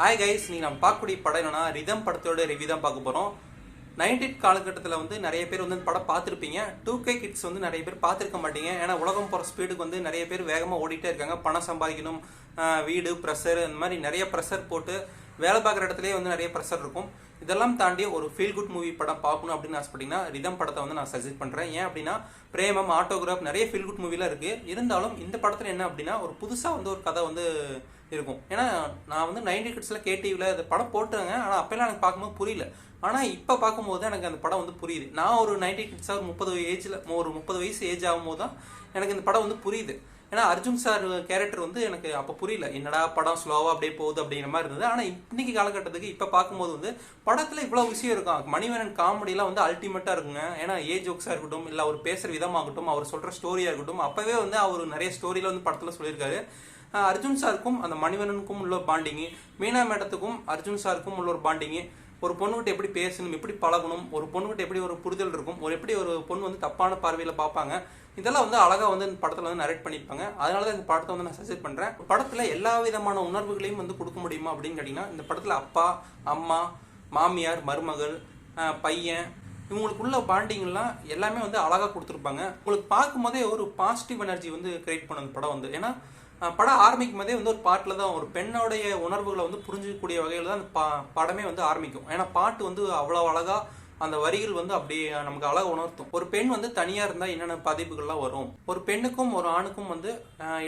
Hi guys நீங்கள் நம்ம பார்க்கக்கூடிய படம் என்னன்னா ரிதம் படத்தோட ரிவ்யூ தான் பார்க்க போகிறோம் நைன்டீன் காலகட்டத்தில் வந்து நிறைய பேர் வந்து படம் பார்த்துருப்பீங்க. டூ கே கிட்ஸ் வந்து நிறைய பேர் பார்த்துருக்க மாட்டீங்க. ஏன்னா உலகம் போகிற ஸ்பீடுக்கு வந்து நிறைய பேர் வேகமாக ஓடிட்டே இருக்காங்க. பணம் சம்பாதிக்கணும் வீடு ப்ரெஷர் இந்த மாதிரி நிறைய ப்ரெஷர் போட்டு வேலை பார்க்குற இடத்துலயே வந்து நிறைய ப்ரெஷர் இருக்கும். இதெல்லாம் தாண்டி ஒரு ஃபீல் குட் மூவி படம் பார்க்கணும் அப்படின்னு ஆசைப்பட்டீங்கன்னா ரிதம் படத்தை வந்து நான் சஜெஸ்ட் பண்ணுறேன் ஏன் அப்படின்னா பிரேமம் ஆட்டோகிராஃப் நிறைய ஃபீல் குட் மூவிலாம் இருக்குது இருந்தாலும் இந்த படத்தில் என்ன அப்படின்னா ஒரு புதுசாக வந்து ஒரு கதை வந்து இருக்கும். ஏன்னா நான் வந்து நைன்டி கிட்ஸில் கேடிவியில் அந்த படம் போட்டுருங்க ஆனால் அப்போல்லாம் எனக்கு பார்க்கும்போது புரியல. ஆனால் இப்போ பார்க்கும்போது எனக்கு அந்த படம் வந்து புரியுது. நான் ஒரு நைன்டி கிட்ஸாக ஒரு முப்பது ஏஜில் ஒரு முப்பது வயசு ஏஜ் ஆகும்போது தான் எனக்கு இந்த படம் வந்து புரியுது. ஏன்னா அர்ஜுன் சார் கேரக்டர் வந்து எனக்கு அப்போ புரியல. என்னடா படம் ஸ்லோவாக அப்படியே போகுது அப்படிங்கிற மாதிரி இருந்தது. ஆனால் இன்னைக்கு காலகட்டத்துக்கு இப்போ பார்க்கும்போது வந்து படத்தில் இவ்வளோ விஷயம் இருக்கும். மணிவரன் காமெடிலாம் வந்து அல்டிமேட்டாக இருக்குங்க. ஏன்னா ஏ ஜோக்ஸாக இருக்கட்டும் இல்லை அவர் பேசுகிற விதமாகட்டும் அவர் சொல்கிற ஸ்டோரியாக இருக்கட்டும் அப்போவே வந்து அவர் நிறைய ஸ்டோரியில் வந்து படத்தில் சொல்லியிருக்காரு. அர்ஜுன் சாருக்கும் அந்த மணிவேனனுக்கும் உள்ள பாண்டிங்கு மீனா மேடத்துக்கும் அர்ஜுன் சாருக்கும் உள்ள ஒரு பாண்டிங்கு ஒரு பொண்ணுகிட்ட எப்படி பேசணும் எப்படி பழகணும் ஒரு பொண்ணுகிட்ட எப்படி ஒரு புரிதல் இருக்கும் ஒரு எப்படி ஒரு பொண்ணு வந்து தப்பான பார்வையில் பார்ப்பாங்க இதெல்லாம் வந்து அழகாக வந்து இந்த படத்தில் வந்து நரேட் பண்ணியிருப்பாங்க. அதனால தான் இந்த படத்தை வந்து நான் சஜெஸ்ட் பண்ணுறேன் படத்தில் எல்லா விதமான உணர்வுகளையும் வந்து கொடுக்க முடியுமா அப்படின்னு கேட்டிங்கன்னா இந்த படத்தில் அப்பா அம்மா மாமியார் மருமகள் பையன் இவங்களுக்குள்ள பாண்டிங்லாம் எல்லாமே வந்து அழகாக கொடுத்துருப்பாங்க. உங்களுக்கு பார்க்கும்போதே ஒரு பாசிட்டிவ் எனர்ஜி வந்து கிரியேட் பண்ண அந்த படம் வந்து. ஏன்னா படம் ஆரம்பிக்கும் போதே வந்து ஒரு பாட்டில் தான் ஒரு பெண்ணோடைய உணர்வுகளை வந்து புரிஞ்சிக்கக்கூடிய வகையில் தான் அந்த பா படமே வந்து ஆரம்பிக்கும். ஏன்னா பாட்டு வந்து அவ்வளோ அழகாக அந்த வரிகள் வந்து அப்படியே நமக்கு அழகாக உணர்த்தும். ஒரு பெண் வந்து தனியாக இருந்தால் என்னென்ன பதிவுகள்லாம் வரும்? ஒரு பெண்ணுக்கும் ஒரு ஆணுக்கும் வந்து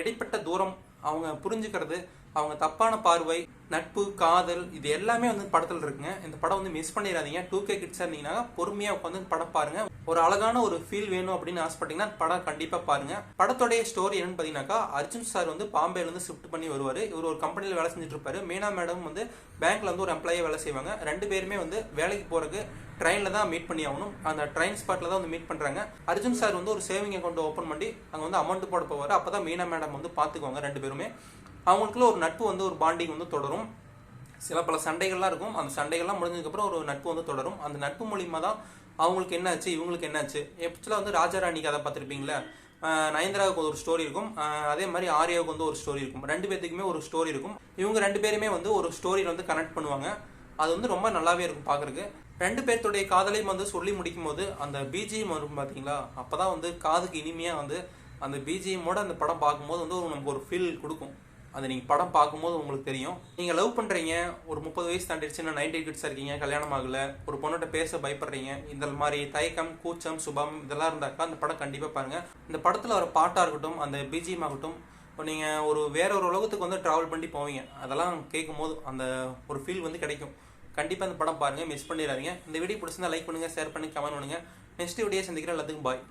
இடைப்பட்ட தூரம் அவங்க புரிஞ்சுக்கிறது அவங்க தப்பான பார்வை நட்பு காதல் இது எல்லாமே வந்து படத்தில் இருக்குங்க. இந்த படம் வந்து மிஸ் பண்ணிடாதீங்க. டூ கே கிட்ஸாக இருந்தீங்கன்னா பொறுமையாக உட்காந்து படம் பாருங்க. ஒரு அழகான ஒரு ஃபீல் வேணும் அப்படின்னு ஆசைப்பட்டீங்கன்னா படம் கண்டிப்பாக பாருங்க. படத்தோடைய ஸ்டோரி என்னன்னு பார்த்தீங்கன்னாக்கா அர்ஜுன் சார் வந்து பாம்பேலேருந்து ஷிஃப்ட் பண்ணி வருவார். இவர் ஒரு கம்பெனியில் வேலை செஞ்சுட்டு இருப்பாரு மீனா மேடம் வந்து பேங்க்ல வந்து ஒரு எம்ப்ளாயாக வேலை செய்வாங்க. ரெண்டு பேருமே வந்து வேலைக்கு போகிறதுக்கு ட்ரெயினில் தான் மீட் பண்ணி ஆகணும். அந்த ட்ரெயின் ஸ்பாட்டில் தான் வந்து மீட் பண்ணுறாங்க அர்ஜுன் சார் வந்து ஒரு சேவிங் அக்கௌண்ட் ஓப்பன் பண்ணி அங்கே வந்து அமௌண்ட் போட போவார். அப்போ தான் மீனா மேடம் வந்து பார்த்துக்குவாங்க ரெண்டு பேருமே. அவங்களுக்குள்ள ஒரு நட்பு வந்து ஒரு பாண்டிங் வந்து தொடரும். சில பல சண்டைகள்லாம் இருக்கும். அந்த சண்டைகள்லாம் முடிஞ்சதுக்கப்புறம் ஒரு நட்பு வந்து தொடரும். அந்த நட்பு மூலிமா தான் அவங்களுக்கு என்னாச்சு இவங்களுக்கு என்னாச்சு. ஆக்சுவலாக வந்து ராஜாராணி கதை பார்த்துருப்பீங்களா? நயன்தாராவுக்கு ஒரு ஸ்டோரி இருக்கும். அதே மாதிரி ஆர்யாவுக்கு வந்து ஒரு ஸ்டோரி இருக்கும். ரெண்டு பேர்த்துக்குமே ஒரு ஸ்டோரி இருக்கும். இவங்க ரெண்டு பேருமே வந்து ஒரு ஸ்டோரியில் வந்து கனெக்ட் பண்ணுவாங்க. அது வந்து ரொம்ப நல்லாவே இருக்கும் பார்க்குறக்கு ரெண்டு பேர்த்துடைய காதலையும் வந்து சொல்லி முடிக்கும் போது அந்த பிஜிஎம் வரும் பார்த்தீங்களா? அப்போ தான் வந்து காதுக்கு இனிமையாக வந்து அந்த பிஜிஎம்மோட அந்த படம் பார்க்கும்போது வந்து ஒரு நமக்கு ஒரு ஃபீல் கொடுக்கும். அது நீங்கள் படம் பார்க்கும்போது உங்களுக்கு தெரியும். நீங்கள் லவ் பண்ணுறீங்க ஒரு முப்பது வயசு தாண்டிடுச்சுன்னா நைன்டி கிட்ஸாக இருக்கீங்க கல்யாணம் ஆகலை ஒரு பொண்ணுகிட்ட பேச பயப்படுறீங்க இந்த மாதிரி தயக்கம் கூச்சம் சுபம் இதெல்லாம் இருந்தாக்கா அந்த படம் கண்டிப்பாக பாருங்கள் இந்த படத்தில் வர பாட்டாக இருக்கட்டும் அந்த பிஜிஎம் ஆகட்டும் இப்போ நீங்கள் ஒரு வேற ஒரு உலகத்துக்கு வந்து ட்ராவல் பண்ணி போவீங்க. அதெல்லாம் கேட்கும்போது அந்த ஒரு ஃபீல் வந்து கிடைக்கும். கண்டிப்பாக இந்த படம் பாருங்கள் மிஸ் பண்ணிடாதீங்க. இந்த வீடியோ பிடிச்சிருந்தா லைக் பண்ணுங்கள் ஷேர் பண்ணி கமெண்ட் பண்ணுங்கள் நெக்ஸ்ட் வீடியோ சந்திக்கிறேன். எல்லாத்துக்கும் பாய்